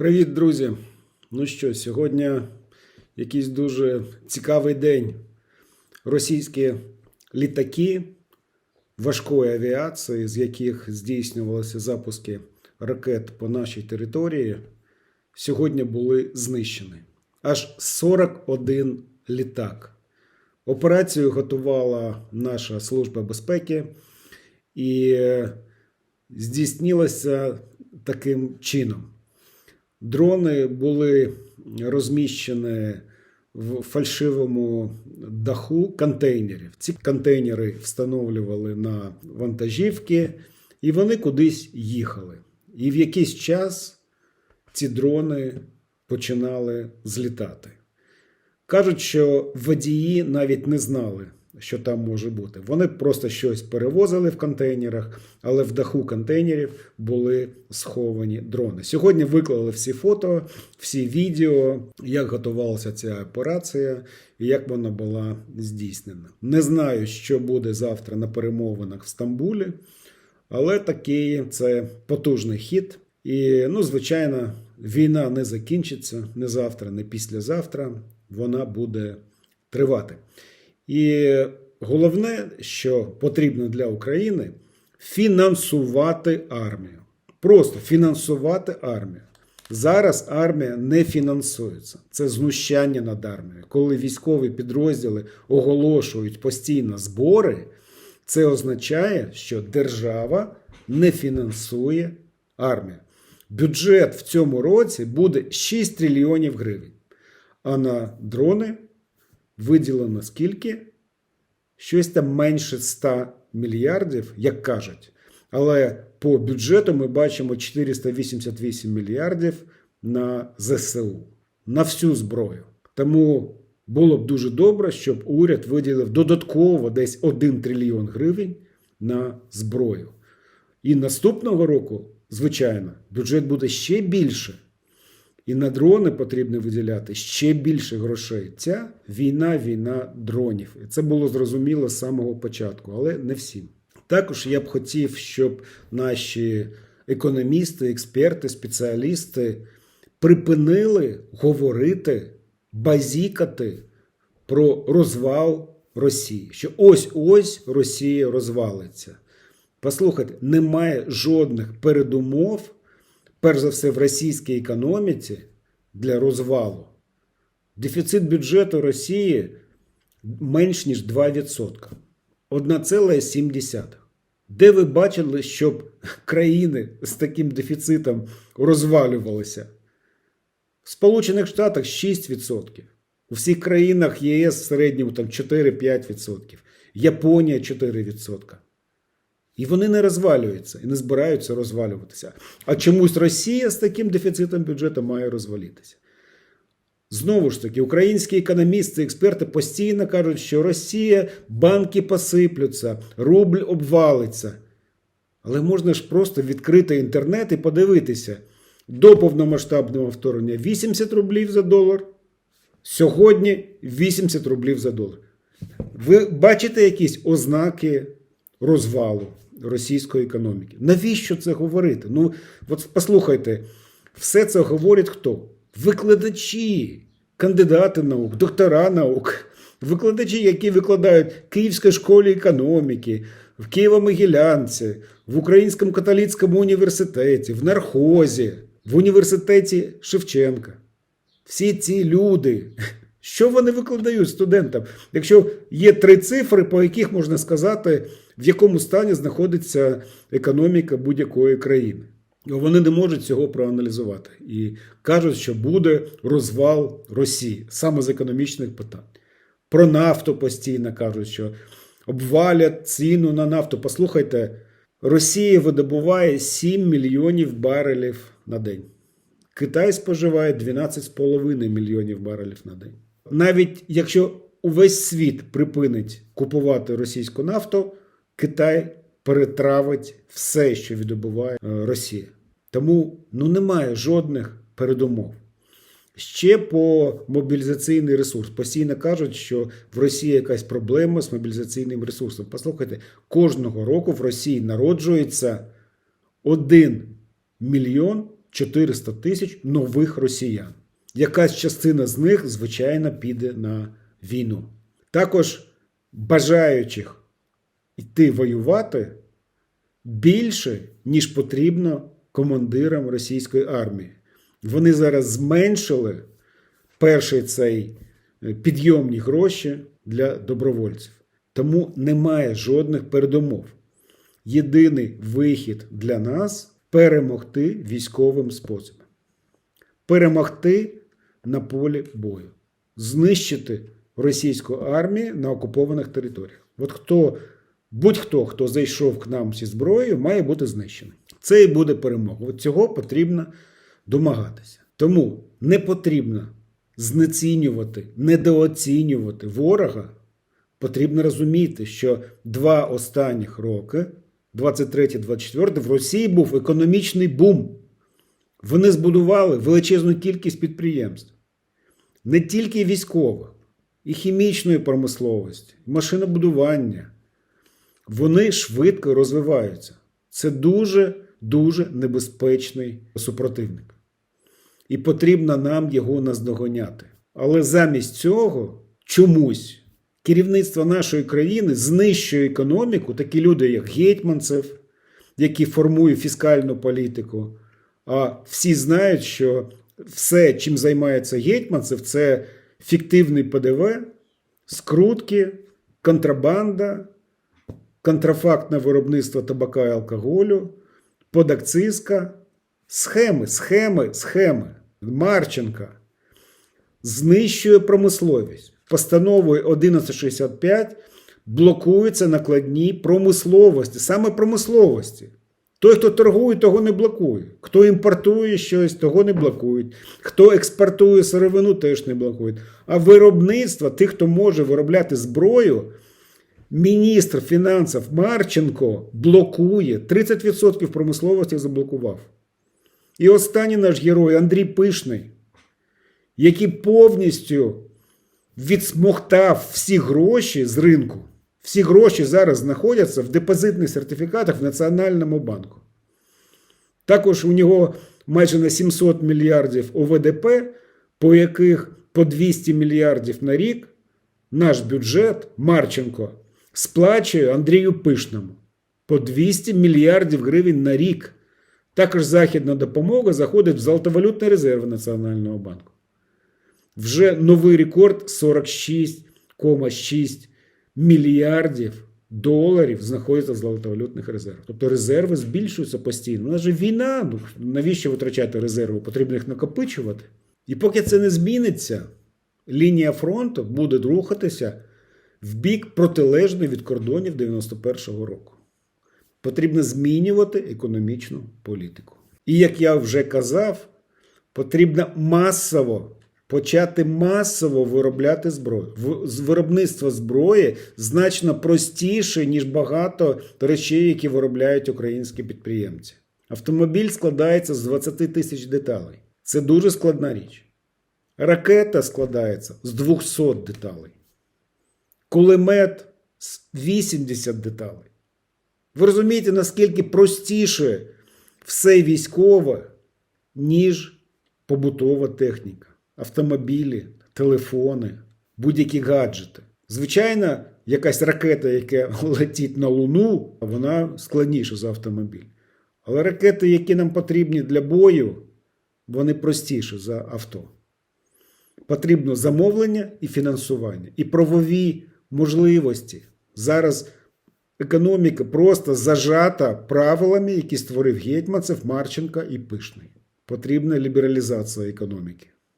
Привіт, друзі! Ну що, сьогодні якийсь дуже цікавий день. Російські літаки важкої авіації, з яких здійснювалися запуски ракет по нашій території, сьогодні були знищені. Аж 41 літак. Операцію готувала наша служба безпеки і здійснилося таким чином. Дрони були розміщені в фальшивому даху контейнерів. Ці контейнери встановлювали на вантажівки, і вони кудись їхали. І в якийсь час ці дрони починали злітати. Кажуть, що водії навіть не знали, що там може бути. Вони просто щось перевозили в контейнерах, але в даху контейнерів були сховані дрони. Сьогодні виклали всі фото, всі відео, як готувалася ця операція і як вона була здійснена. Не знаю, що буде завтра на перемовинах в Стамбулі, але такий це потужний хід. І, ну, звичайно, війна не закінчиться не завтра, не післязавтра. Вона буде тривати. І головне, що потрібно для України, фінансувати армію. Просто фінансувати армію. Зараз армія не фінансується. Це знущання над армією. Коли військові підрозділи оголошують постійно збори, це означає, що держава не фінансує армію. Бюджет в цьому році буде 6 трильйонів гривень. А на дрони виділено скільки? Щось там менше 100 мільярдів, як кажуть. Але по бюджету ми бачимо 488 мільярдів на ЗСУ, на всю зброю. Тому було б дуже добре, щоб уряд виділив додатково десь 1 трильйон гривень на зброю. І наступного року, звичайно, бюджет буде ще більше. І на дрони потрібно виділяти ще більше грошей. Ця війна, війна дронів. І це було зрозуміло з самого початку, але не всім. Також я б хотів, щоб наші економісти, експерти, спеціалісти припинили говорити, базікати про розвал Росії. Що ось-ось Росія розвалиться. Послухайте, немає жодних передумов перш за все в російській економіці для розвалу. Дефіцит бюджету Росії менш ніж 2%. 1,7. Де ви бачили, щоб країни з таким дефіцитом розвалювалися? В Сполучених Штатах 6%. У всіх країнах ЄС в середньому там 4-5%. Японія 4%. І вони не розвалюються і не збираються розвалюватися. А чомусь Росія з таким дефіцитом бюджету має розвалитися. Знову ж таки, українські економісти, експерти постійно кажуть, що Росія, банки посиплються, рубль обвалиться. Але можна ж просто відкрити інтернет і подивитися. До повномасштабного вторгнення 80 рублів за долар. Сьогодні 80 рублів за долар. Ви бачите якісь ознаки розвалу російської економіки. Навіщо це говорити? Ну, от послухайте, все це говорять хто? Викладачі, кандидати наук, доктора наук, викладачі, які викладають в Київській школі економіки, в Києво-Могилянці, в Українському католицькому університеті, в нархозі, в університеті Шевченка. Всі ці люди. Що вони викладають студентам? Якщо є три цифри, по яких можна сказати, в якому стані знаходиться економіка будь-якої країни. Вони не можуть цього проаналізувати і кажуть, що буде розвал Росії саме з економічних питань. Про нафту постійно кажуть, що обвалять ціну на нафту. Послухайте, Росія видобуває 7 мільйонів барелів на день. Китай споживає 12,5 мільйонів барелів на день. Навіть якщо увесь світ припинить купувати російську нафту, Китай перетравить все, що видобуває е, Росія. Тому ну, немає жодних передумов. Ще по мобілізаційний ресурс. Постійно кажуть, що в Росії якась проблема з мобілізаційним ресурсом. Послухайте, кожного року в Росії народжується 1 мільйон 400 тисяч нових росіян. Якась частина з них, звичайно, піде на війну. Також бажаючих йти воювати більше, ніж потрібно командирам російської армії. Вони зараз зменшили перший цей е, підйомні гроші для добровольців. Тому немає жодних передумов. Єдиний вихід для нас перемогти військовим способом. Перемогти на полі бою, знищити російську армію на окупованих територіях. От хто, будь-хто, хто зайшов к нам зі зброєю, має бути знищений. Це і буде перемога. От цього потрібно домагатися. Тому не потрібно знецінювати, недооцінювати ворога. Потрібно розуміти, що два останніх роки, 23-24, в Росії був економічний бум. Вони збудували величезну кількість підприємств, не тільки військових, і хімічної промисловості, і машинобудування. Вони швидко розвиваються. Це дуже дуже небезпечний супротивник. І потрібно нам його наздоганяти. Але замість цього чомусь керівництво нашої країни знищує економіку, такі люди, як Гетьманцев, які формують фіскальну політику. А всі знають, що все, чим займається Гетьманцев, це фіктивний ПДВ, скрутки, контрабанда, контрафактне виробництво табака і алкоголю, подакцизка, схеми, схеми, схеми. Марченка знищує промисловість. Постановою 1165 блокуються накладні промисловості, саме промисловості. Той, хто торгує, того не блокує. Хто імпортує щось, того не блокують. Хто експортує сировину, теж не блокують. А виробництво, тих, хто може виробляти зброю, міністр фінансів Марченко блокує 30% промисловості заблокував. І останній наш герой Андрій Пишний, який повністю відсмоктав всі гроші з ринку. Всі гроші зараз знаходяться в депозитних сертифікатах в Національному банку. Також у нього майже на 700 мільярдів ОВДП, по яких по 200 мільярдів на рік наш бюджет Марченко сплачує Андрію Пишному по 200 мільярдів гривень на рік. Також західна допомога заходить в золотовалютний резерв Національного банку. Вже новий рекорд 46,6 мільярдів доларів знаходяться в золотовалютних резервах. Тобто резерви збільшуються постійно. У нас же війна. Ну, навіщо витрачати резерви? Потрібно їх накопичувати. І поки це не зміниться, лінія фронту буде рухатися в бік протилежний від кордонів 91-го року. Потрібно змінювати економічну політику. І як я вже казав, потрібно масово почати масово виробляти зброю. Виробництво зброї значно простіше, ніж багато речей, які виробляють українські підприємці. Автомобіль складається з 20 тисяч деталей. Це дуже складна річ. Ракета складається з 200 деталей. Кулемет з 80 деталей. Ви розумієте, наскільки простіше все військове, ніж побутова техніка, автомобілі, телефони, будь-які гаджети. Звичайно, якась ракета, яка летить на Луну, вона складніша за автомобіль. Але ракети, які нам потрібні для бою, вони простіші за авто. Потрібно замовлення і фінансування, і правові можливості. Зараз економіка просто зажата правилами, які створив Гетьманцев, Марченка і Пишний. Потрібна лібералізація економіки.